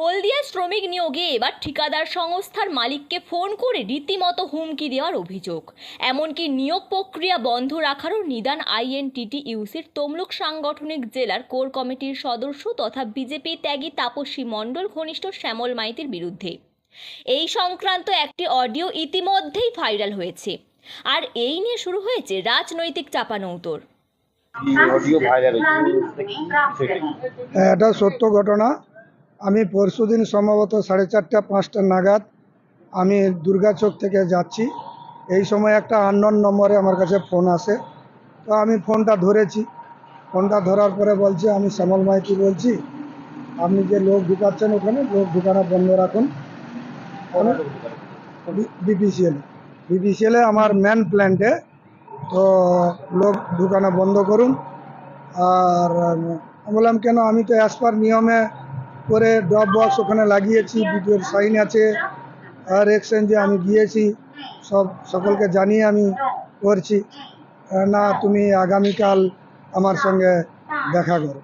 হলদিয়া শ্রমিক নিয়োগে এবার ঠিকাদার সংস্থার মালিককে ফোন করে রীতিমতো হুমকি দেওয়ার অভিযোগ। এমনকি নিয়োগ প্রক্রিয়া বন্ধ রাখারও নিদান আইএনটিটি ইউসির তমলুক সাংগঠনিক জেলার কোর কমিটির সদস্য তথা বিজেপি ত্যাগী তাপসী মণ্ডল ঘনিষ্ঠ শ্যামল মাইতির বিরুদ্ধে। এই সংক্রান্ত একটি অডিও ইতিমধ্যেই ভাইরাল হয়েছে। আর এই নিয়ে শুরু হয়েছে রাজনৈতিক চাপানৌতর? হ্যাঁ, এটা সত্য ঘটনা। আমি পরশুদিন সম্ভবত সাড়ে চারটা পাঁচটা নাগাদ আমি দুর্গাচক থেকে যাচ্ছি। এই সময় একটা আননোন নম্বরে আমার কাছে ফোন আসে। তো আমি ফোনটা ধরেছি। ফোনটা ধরার পরে বলছে আমি শ্যামল মাইতি বলছি আপনি যে লোক ঢুকাচ্ছেন ওখানে লোক ঢুকানো বন্ধ রাখুন। বিপিসিএল। বিপিসিএলে আমার ম্যান প্ল্যান্টে তো লোক ঢুকানো বন্ধ করুন। আর বললাম কেন? আমি তো অ্যাজ পার নিয়মে করে ড্রপ বক্স ওখানে লাগিয়েছি, ভিডিওর সাইন আছে, আর এক্সচেঞ্জে আমি গিয়েছি, সব সকলকে জানিয়ে আমি করছি। না, তুমি আগামীকাল আমার সঙ্গে দেখা করো।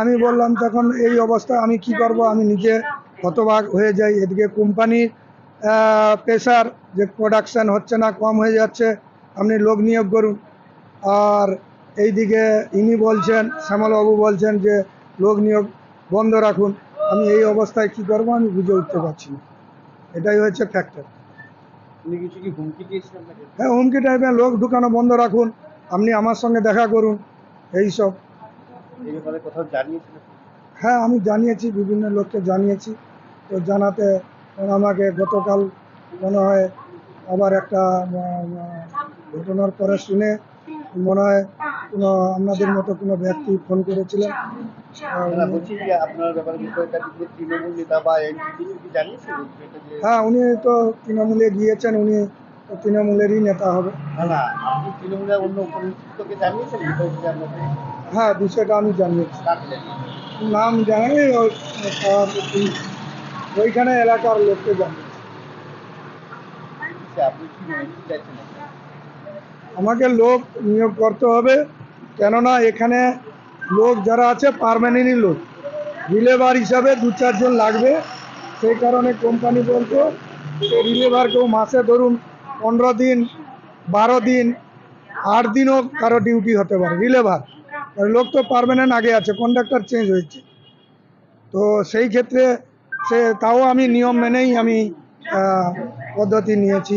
আমি বললাম, তখন এই অবস্থা, আমি কি করব? আমি নিজে হতবাক হয়ে যাই। এদিকে কোম্পানির প্রেশার যে প্রোডাকশান হচ্ছে না, কম হয়ে যাচ্ছে, আপনি লোক নিয়োগ করুন। আর এইদিকে ইনি বলছেন, শ্যামলবাবু বলছেন যে, লোক নিয়োগ বন্ধ রাখুন। আমি এই অবস্থায় কি করব? আমি বুঝে উঠতে পারছি না। এটাই হচ্ছে ফ্যাক্টর হ্যাঁ হুমকি টাইপের লোক ঢুকানো বন্ধ রাখুন। আপনি আমার সঙ্গে দেখা করুন। এই সব। হ্যাঁ আমি জানিয়েছি বিভিন্ন লোককে জানিয়েছি। তো জানাতে আমাকে গতকাল মনে হয় আবার একটা ঘটনার পরে শুনে মনে হয় কোনো আপনাদের মতো কোনো ব্যক্তি ফোন করেছিলেন। আহ, না বলছি যে আপনার ব্যাপারে বিষয়টা কি যে তৃণমূল নেতা বা এনপি কি জানিয়েছেন এটা যে হ্যাঁ উনি তো তৃণমূলে গিয়েছেন উনি তৃণমূলেরই নেতা হবে। হ্যাঁ বিষয়টা আমি জানিয়েছি। নাম আর ওইখানে এলাকার লোককে জানিয়েছি। আচ্ছা, আমাকে লোক নিয়োগ করতে হবে কেননা এখানে লোক যারা আছে পারমানেন্টই লোক। রিলেভার হিসাবে দু চারজন লাগবে। সেই কারণে কোম্পানি বলতো রিলেভার কেউ মাসে ধরুন পনেরো দিন বারো দিন আট দিনও কারও ডিউটি হতে পারে রিলেভার লোক তো পারমানেন্ট আগে আছে কন্ডাক্টর চেঞ্জ হয়েছে। তো সেই ক্ষেত্রে সে তাও আমি নিয়ম মেনেই আমি পদ্ধতি নিয়েছি।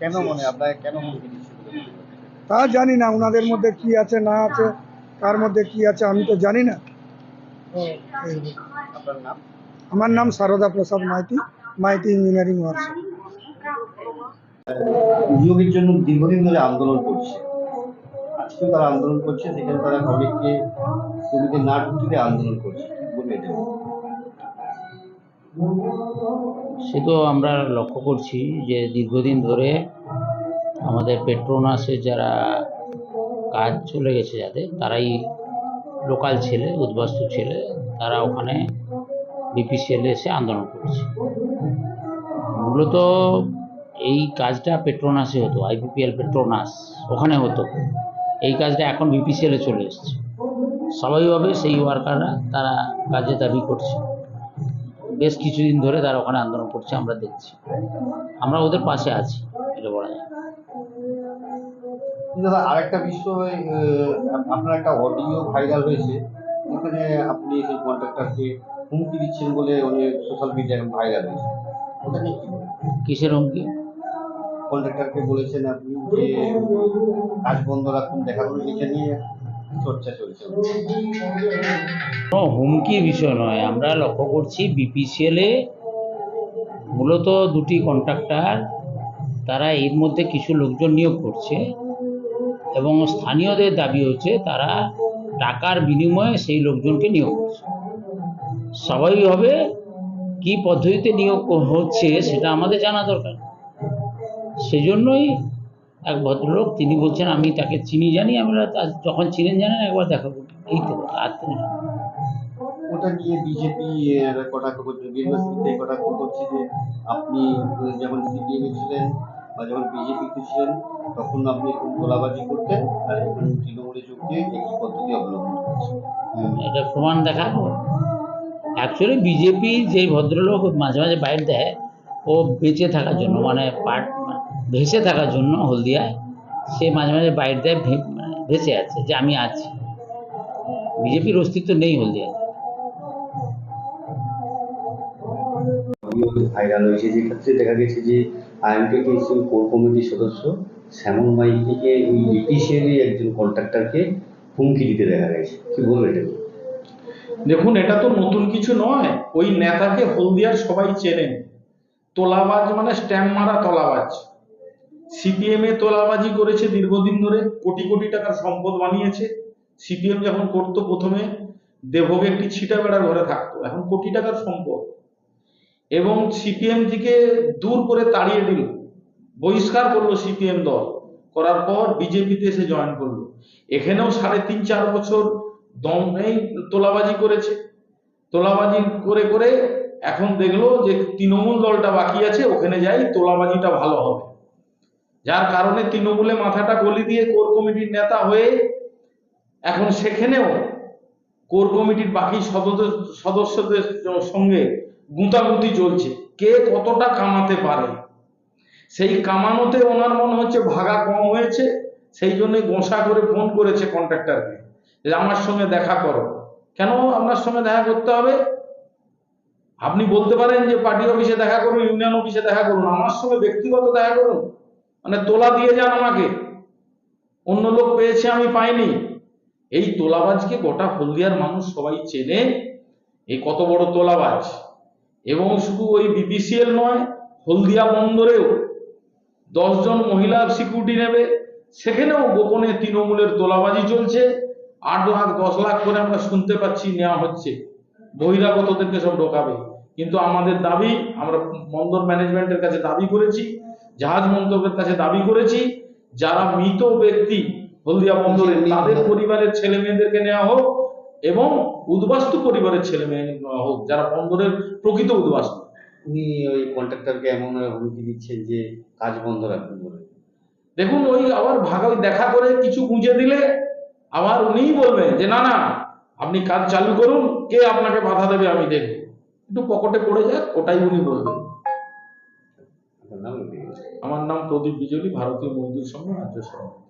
কেন মনে আপনাকে কেন তা জানি না ওনাদের মধ্যে কি আছে না আছে। কার মধ্যে কি আছে আমি তো জানি না। আমার নাম সারদা প্রসাদ মাইতি মাইতি ইঞ্জিনিয়ারিং ওয়ার্কশপ নিয়োগের জন্য দীর্ঘদিন ধরে আন্দোলন করছে। আজকেও তারা আন্দোলন করছে সেখানে তারা অনেককে জমিতে না ঢুকতে আন্দোলন করছে বলে এটা সে তো আমরা লক্ষ্য করছি যে দীর্ঘদিন ধরে আমাদের পেট্রোনাসের যারা কাজ চলে গেছে যাদের। তারাই লোকাল ছেলে, উদ্বাস্তু ছেলে। তারা ওখানে বিপিসিএল এসে আন্দোলন করছে। মূলত এই কাজটা পেট্রোনাসে হতো আইপিপিএল পেট্রোনাস ওখানে হতো। এই কাজটা এখন বিপিসিএলে চলে এসছে। স্বাভাবিকভাবে সেই ওয়ার্কাররা তারা কাজে দাবি করছে। বেশ কিছুদিন ধরে তারা ওখানে আন্দোলন করছে, আমরা দেখছি। আমরা ওদের পাশে আছি, এটা বলা যায়। দাদা আরেকটা বিষয় আপনার একটা অডিও ভাইরাল হয়েছে। এখানে আপনি সেই কন্ট্রাক্টরকে হুমকি দিচ্ছেন বলে অনেক সোশ্যাল মিডিয়ায় ভাইরাল হয়েছে। ওটা নিয়ে কি কিসের হুমকি? কন্ট্রাক্টরকে বলেছেন আপনি যে কাজ বন্ধ রাখুন দেখা করুন এটা নিয়ে চর্চা চলছে। হুমকি বিষয় নয়। আমরা লক্ষ্য করছি বিপিসিএলে মূলত দুটি কন্ট্রাক্টর তারা এর মধ্যে কিছু লোকজন নিয়োগ করছে। এবং স্থানীয়দের দাবি হচ্ছে তারা টাকার বিনিময়ে সেই লোকজনকে নিয়োগ করছে। স্বাভাবিকভাবে কী পদ্ধতিতে নিয়োগ হচ্ছে সেটা আমাদের জানা দরকার। সেজন্যই এক ভদ্রলোক তিনি বলছেন, আমি তাকে চিনি, জানি, আমরা যখন চিনেন জানেন, একবার দেখা করি এই তো, আর তো। ওটা নিয়ে বিজেপি কটাক্ষ করছে কটাক্ষ করছে যে আপনি যেমন ছিলেন বা যখন বিজেপিতে ছিলেন তখন আপনি খুব গোলাবাজি করতেন আর এখন তৃণমূলে যোগ দিয়ে একই পদ্ধতি অবলম্বন এটা প্রমাণ দেখাবো। অ্যাকচুয়ালি বিজেপি যেই ভদ্রলোক মাঝে মাঝে বাইট দেয়, ও বেঁচে থাকার জন্য মানে পাট, ভেসে থাকার জন্য হলদিয়ায়, সে মাঝে মাঝে বাইট দেয় ভেসে আছে যে আমি আছি। বিজেপির অস্তিত্ব নেই হলদিয়ায় ভাইরাল হয়েছে, যে ক্ষেত্রে দেখা গেছে যে আইএমটিটি কোর কমিটির সদস্য শ্যামল মাইতিকে ওই লিটিশিয়ারই একজন কন্ট্রাক্টরকে হুমকি দিতে দেখা গেছে। কি বলব এটা? দেখুন, এটা তো নতুন কিছু নয়। ওই নেতাকে হলদিয়ার সবাই চেনেন তোলাবাজ মানে স্ট্যাম্প মারা তোলাবাজ। সিপিএম এ তোলাবাজি করেছে দীর্ঘদিন ধরে, কোটি কোটি টাকার সম্পদ বানিয়েছে। সিপিএম যখন করতো প্রথমে দেবভোগে একটি ছিটা বেড়ার ঘরে থাকতো। এখন কোটি টাকার সম্পদ। এবং সিপিএম থেকে দূর করে তাড়িয়ে দিল। বহিষ্কার করল সিপিএম দল। করার পর বিজেপিতে এসে জয়েন করল। এখানেও সাড়ে তিন চার বছর দম নেই তোলাবাজি করেছে। তোলাবাজি করে করে এখন দেখল যে তৃণমূল দলটা বাকি আছে, ওখানে যাই তোলাবাজিটা ভালো হবে। যার কারণে তৃণমূলে মাথাটা গলি দিয়ে কোর কমিটির নেতা হয়ে এখন সেখানেও কোর কমিটির বাকি সদস্য সদস্যদের সঙ্গে গুঁতাগুঁতি চলছে। কে কতটা কামাতে পারে? সেই কামানোতে ওনার মনে হচ্ছে ভাগা কম হয়েছে, সেই জন্য গোসা করে ফোন করেছে কন্ট্রাক্টরকে যে, আমার সঙ্গে দেখা করো। কেন আপনার সঙ্গে দেখা করতে হবে? আপনি বলতে পারেন যে, পার্টি অফিসে দেখা করুন, ইউনিয়ন অফিসে দেখা করুন, আমার সঙ্গে ব্যক্তিগত দেখা করুন। মানে তোলা দিয়ে যান আমাকে। অন্য লোক পেয়েছে, আমি পাইনি। এই তোলাবাজকে গোটা হলদিয়ার মানুষ সবাই চেনে। এই কত বড় তোলাবাজ? এবং শুধু ওই বিপিসিএল নয় হলদিয়া বন্দরেও দশজন মহিলা সিকিউরিটি নেবে। সেখানেও গোপনে তৃণমূলের তোলাবাজি চলছে। আট লাখ দশ লাখ করে আমরা শুনতে পাচ্ছি নেওয়া হচ্ছে। বহিরাগতদেরকে সব ঢোকাবে। কিন্তু আমাদের দাবি আমরা বন্দর ম্যানেজমেন্টের কাছে দাবি করেছি জাহাজ মন্ত্রকের কাছে দাবি করেছি যারা মৃত ব্যক্তি হলদিয়া বন্দরে তাদের পরিবারের ছেলে মেয়েদেরকে নেওয়া হোক এবং উদ্বাস্তু পরিবারের ছেলে মেয়ে হোক যারা বন্দরের প্রকৃত উদ্বাস্তু। উনি ওই কন্ট্রাক্টরকে এমন হুমকি দিচ্ছেন যে কাজ বন্ধ রাখবেন বলে। দেখুন ওই আবার ভাগ দেখা করে কিছু গুঁজে দিলে আবার উনিই বলবেন যে না না আপনি কাজ চালু করুন কে আপনাকে বাধা দেবে আমি দেখব। একটু পকেটে পড়ে যাক ওটাই উনি বলবেন। আমার নাম প্রদীপ বিজলি ভারতীয় মজদুর সংঘ রাজ্য সভাপতি।